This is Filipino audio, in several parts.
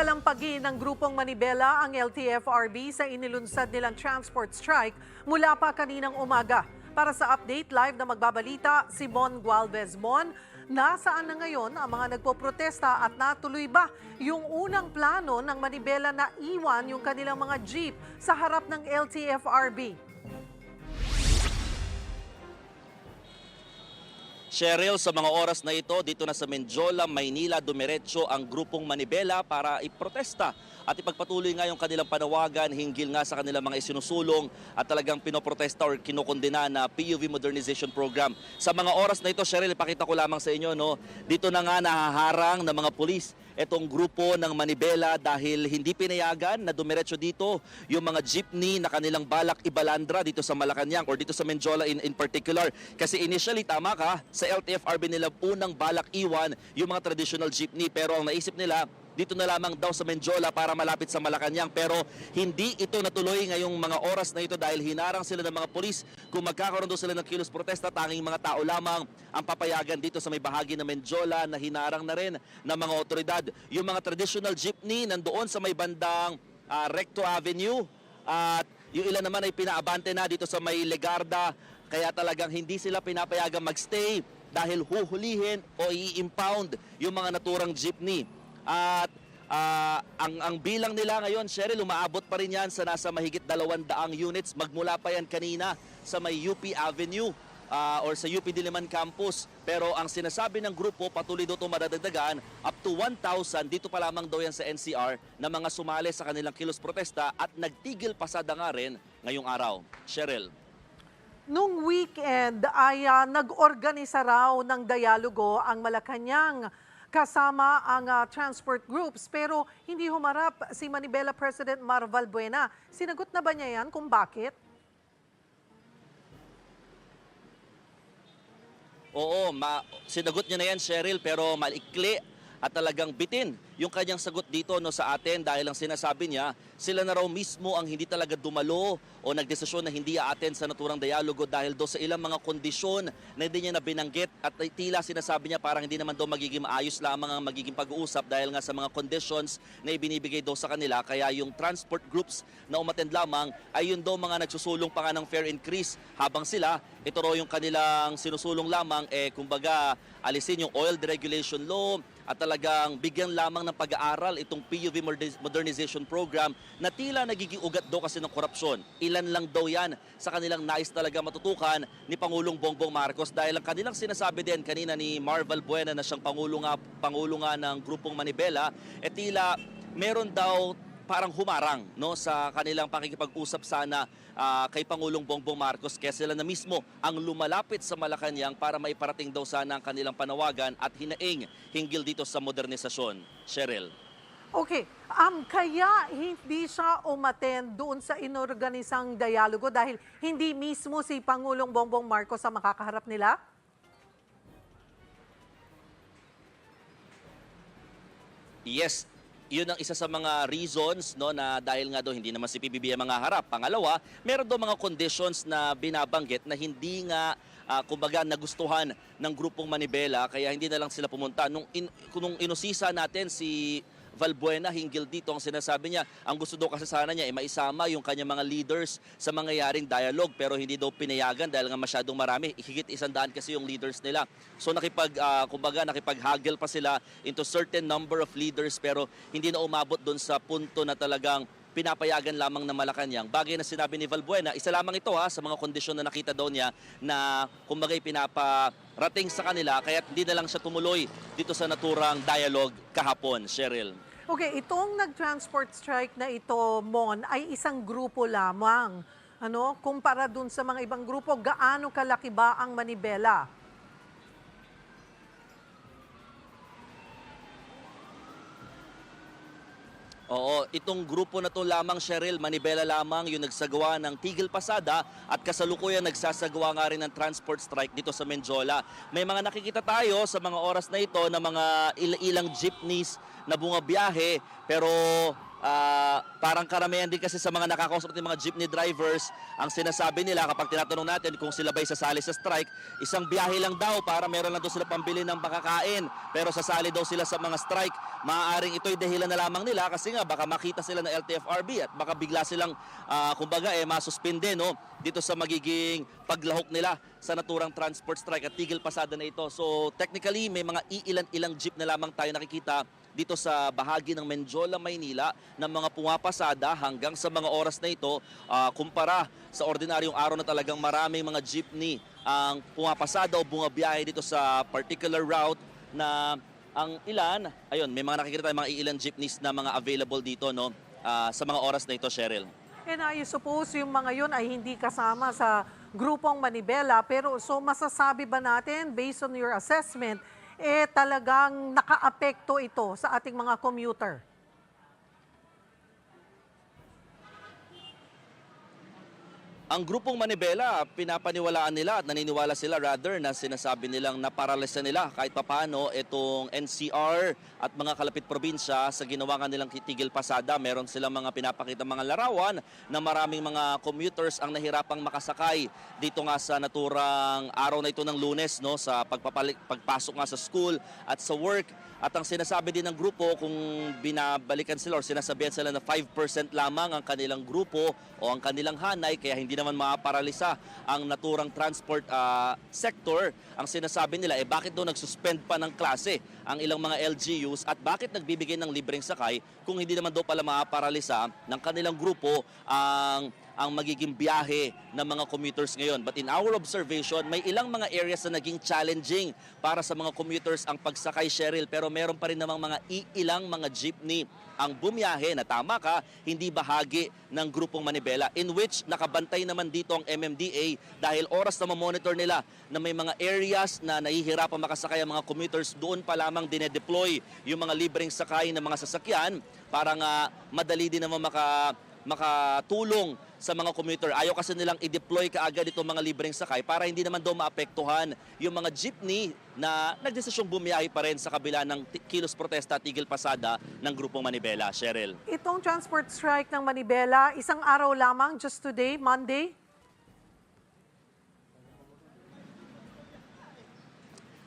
Kalampagin ng grupong Manibela ang LTFRB sa inilunsad nilang transport strike mula pa kaninang umaga. Para sa update, live na magbabalita si Mon Gualvez. Mon, nasaan na ngayon ang mga nagpoprotesta at natuloy ba yung unang plano ng Manibela na iwan yung kanilang mga jeep sa harap ng LTFRB? Cheryl, sa mga oras na ito, dito na sa Menjola, Maynila, dumiretso ang grupong Manibela para iprotesta at ipagpatuloy nga yung kanilang panawagan hinggil nga sa kanilang mga isinusulong at talagang pinoprotesta or kinokondena na PUV Modernization Program. Sa mga oras na ito, Cheryl, ipakita ko lamang sa inyo, no, dito na nga nahaharang ng mga pulis itong grupo ng Manibela dahil hindi pinayagan na dumiretso dito yung mga jeepney na kanilang balak ibalandra dito sa Malacanang or dito sa Menjola in, in particular. Kasi initially, tama ka, sa LTFRB nila unang balak iwan yung mga traditional jeepney pero ang naisip nila, dito na lamang daw sa Menjola para malapit sa Malacanang. Pero hindi ito natuloy ngayong mga oras na ito dahil hinarang sila ng mga polis kung magkakaroon daw sila ng kilos protesta tanging mga tao lamang ang papayagan dito sa may bahagi ng Menjola na hinarang na rin ng mga otoridad. Yung mga traditional jeepney nandoon sa may bandang ah, Recto Avenue at yung ilan naman ay pinaabante na dito sa may Legarda. Kaya talagang hindi sila pinapayagan magstay dahil huhulihin o i-impound yung mga naturang jeepney. At ah, ang, ang bilang nila ngayon, Cheryl, umaabot pa rin yan sa nasa mahigit dalawang daang units. Magmula pa yan kanina sa may UP Avenue ah, or sa UP Diliman Campus. Pero ang sinasabi ng grupo, patuloy daw madadagdagan up to 1,000. Dito pa lamang daw yan sa NCR na mga sumali sa kanilang kilos protesta at nagtigil pasada nga rin ngayong araw. Cheryl. Nung weekend ay ah, nag-organisa raw ng dialogo ang Malacanang kasama ang ah, transport groups pero hindi humarap si Manibela President Marval Buena. Sinagot na ba niya yan kung bakit? Oo, ma- sinagot niya na yan, Cheryl, pero malikli at talagang bitin yung kanyang sagot dito no sa atin dahil ang sinasabi niya, sila na raw mismo ang hindi talaga dumalo o nagdesisyon na hindi aaten sa naturang dialogo dahil do sa ilang mga kondisyon na hindi niya na binanggit at tila sinasabi niya parang hindi naman daw magiging maayos lamang ang magiging pag-uusap dahil nga sa mga conditions na ibinibigay daw sa kanila. Kaya yung transport groups na umattend lamang ay yun daw mga nagsusulong pa nga ng fare increase. Habang sila ito raw yung kanilang sinusulong lamang eh kumbaga alisin yung oil deregulation law at talagang bigyan lamang ng pag-aaral itong PUV Moderniz- Modernization Program na tila nagiging ugat daw kasi ng korupsyon. Ilan lang daw yan sa kanilang nais talaga matutukan ni Pangulong Bongbong Marcos dahil ang kanilang sinasabi din kanina ni Marvel Buena na siyang Pangulo nga, Pangulo nga ng grupong Manibela, eh tila meron daw parang humarang no sa kanilang pakikipag-usap sana ah, kay Pangulong Bongbong Marcos kaya sila na mismo ang lumalapit sa Malacanang para maiparating daw sana ang kanilang panawagan at hinaing hinggil dito sa modernisasyon. Cheryl. Okay, um, kaya hindi siya umaten doon sa inorganisang dialogo dahil hindi mismo si Pangulong Bongbong Marcos ang makakaharap nila? Yes, yun ang isa sa mga reasons no na dahil nga daw hindi naman si PBBM mga harap. Pangalawa, meron daw mga conditions na binabanggit na hindi nga ah, kumbaga nagustuhan ng grupong Manibela kaya hindi na lang sila pumunta. Nung, in, nung inusisa natin si Valbuena hinggil dito ang sinasabi niya. Ang gusto daw kasi sana niya ay maisama yung kanyang mga leaders sa mangyayaring dialogue pero hindi daw pinayagan dahil nga masyadong marami. Higit isang daan kasi yung leaders nila. So nakipag ah, kumbaga nakipag-haggle pa sila into certain number of leaders pero hindi na umabot doon sa punto na talagang pinapayagan lamang ng Malacanang. Bagay na sinabi ni Valbuena, isa lamang ito ha sa mga kondisyon na nakita daw niya na kumbaga pinaparating sa kanila kaya hindi na lang siya tumuloy dito sa naturang dialogue kahapon, Cheryl. Okay, itong nag-transport strike na ito, Mon, ay isang grupo lamang. Ano, kumpara dun sa mga ibang grupo, gaano kalaki ba ang Manibela? Oo, itong grupo na to lamang, Cheryl, Manibela lamang yung nagsagawa ng tigil pasada at kasalukuyan nagsasagawa nga rin ng transport strike dito sa Menjola. May mga nakikita tayo sa mga oras na ito na mga il- ilang jeepneys na bungabiyahe pero ah, parang karamihan din kasi sa mga nakakausap ng mga jeepney drivers, ang sinasabi nila kapag tinatanong natin kung sila ba'y sasali sa strike, isang biyahe lang daw para meron lang daw sila pambili ng makakain. Pero sasali daw sila sa mga strike. Maaaring ito'y dahilan na lamang nila kasi nga baka makita sila ng LTFRB at baka bigla silang ah, kumbaga eh masuspinde no dito sa magiging paglahok nila sa naturang transport strike at tigil pasada na ito. So technically may mga iilan-ilang jeep na lamang tayo nakikita dito sa bahagi ng Menjola, Maynila ng mga pumapasada hanggang sa mga oras na ito ah, kumpara sa ordinaryong araw na talagang maraming mga jeepney ang pumapasada o bumabiyahe dito sa particular route na ang ilan, ayun, may mga nakikita tayong mga iilan jeepneys na mga available dito no ah, sa mga oras na ito, Cheryl. And I suppose yung mga yun ay hindi kasama sa grupong Manibela. Pero so masasabi ba natin, based on your assessment, eh talagang nakaapekto ito sa ating mga commuter? Ang grupong Manibela, pinapaniwalaan nila at naniniwala sila rather na sinasabi nilang naparalisa nila kahit papano itong NCR at mga kalapit probinsya sa ginawa nilang kitigil pasada. Meron silang mga pinapakita mga larawan na maraming mga commuters ang nahirapang makasakay dito nga sa naturang araw na ito ng lunes no, sa pagpapalik, pagpasok nga sa school at sa work. At ang sinasabi din ng grupo kung binabalikan sila or sinasabihan sila na 5% lamang ang kanilang grupo o ang kanilang hanay kaya hindi naman maparalisa ang naturang transport ah, sector. Ang sinasabi nila eh bakit daw nagsuspend pa ng klase ang ilang mga LGUs at bakit nagbibigay ng libreng sakay kung hindi naman daw pala maparalisa ng kanilang grupo ang ang magiging biyahe ng mga commuters ngayon. But in our observation, may ilang mga areas na naging challenging para sa mga commuters ang pagsakay, Cheryl. Pero meron pa rin namang mga iilang mga jeepney ang bumiyahe na tama ka, hindi bahagi ng grupong Manibela in which nakabantay naman dito ang MMDA dahil oras na mamonitor nila na may mga areas na nahihirapan makasakay ang mga commuters, doon pa lamang dinedeploy yung mga libreng sakay ng mga sasakyan para nga madali din naman maka makatulong sa mga commuter. Ayaw kasi nilang i-deploy kaagad itong mga libreng sakay para hindi naman daw maapektuhan yung mga jeepney na nagdesisyong bumiyahe pa rin sa kabila ng kilos protesta at tigil pasada ng grupong Manibela. Cheryl. Itong transport strike ng Manibela, isang araw lamang, just today, Monday?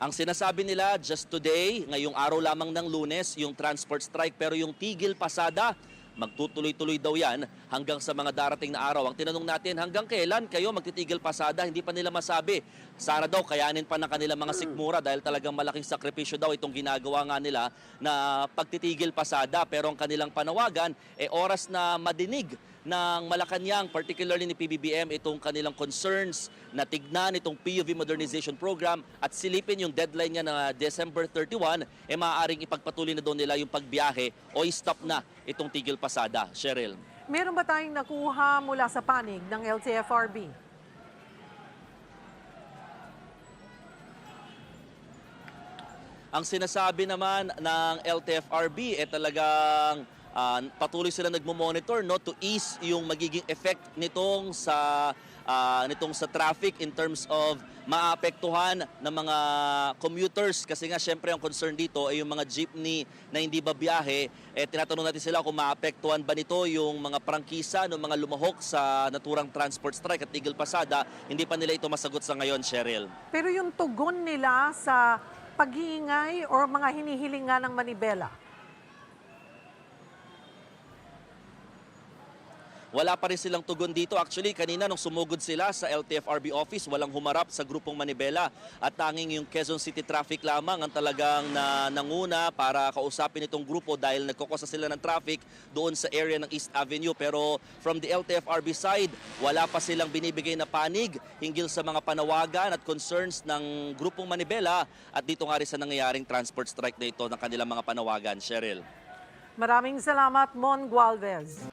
Ang sinasabi nila just today, ngayong araw lamang ng lunes, yung transport strike pero yung tigil pasada, magtutuloy-tuloy daw yan hanggang sa mga darating na araw. Ang tinanong natin, hanggang kailan kayo magtitigil pasada? Hindi pa nila masabi. Sana daw kayanin pa ng kanilang mga sikmura dahil talagang malaking sakripisyo daw itong ginagawa nga nila na pagtitigil pasada. Pero ang kanilang panawagan, eh oras na madinig ng Malacanang, particularly ni PBBM, itong kanilang concerns na tignan itong PUV Modernization Program at silipin yung deadline niya na December 31, eh maaaring ipagpatuloy na doon nila yung pagbiyahe o i-stop na itong tigil pasada. Cheryl. Meron ba tayong nakuha mula sa panig ng LTFRB? Ang sinasabi naman ng LTFRB eh talagang ah, patuloy sila nagmo-monitor no to ease yung magiging effect nitong sa ah, nitong sa traffic in terms of maapektuhan ng mga commuters. Kasi nga syempre ang concern dito ay yung mga jeepney na hindi ba biyahe. Eh tinatanong natin sila kung maapektuhan ba nito yung mga prangkisa ng mga lumahok sa naturang transport strike at tigil pasada. Hindi pa nila ito masagot sa ngayon Cheryl. Pero yung tugon nila sa pag-iingay or mga hinihilingan ng Manibela, Wala pa rin silang tugon dito. Actually, kanina nung sumugod sila sa LTFRB office, walang humarap sa grupong Manibela. At tanging yung Quezon City Traffic lamang ang talagang na, nanguna para kausapin itong grupo dahil nagkukusa sila ng traffic doon sa area ng East Avenue. Pero from the LTFRB side, wala pa silang binibigay na panig hinggil sa mga panawagan at concerns ng grupong Manibela at dito nga rin sa nangyayaring transport strike na ito ng kanilang mga panawagan. Cheryl. Maraming salamat, Mon Gualvez.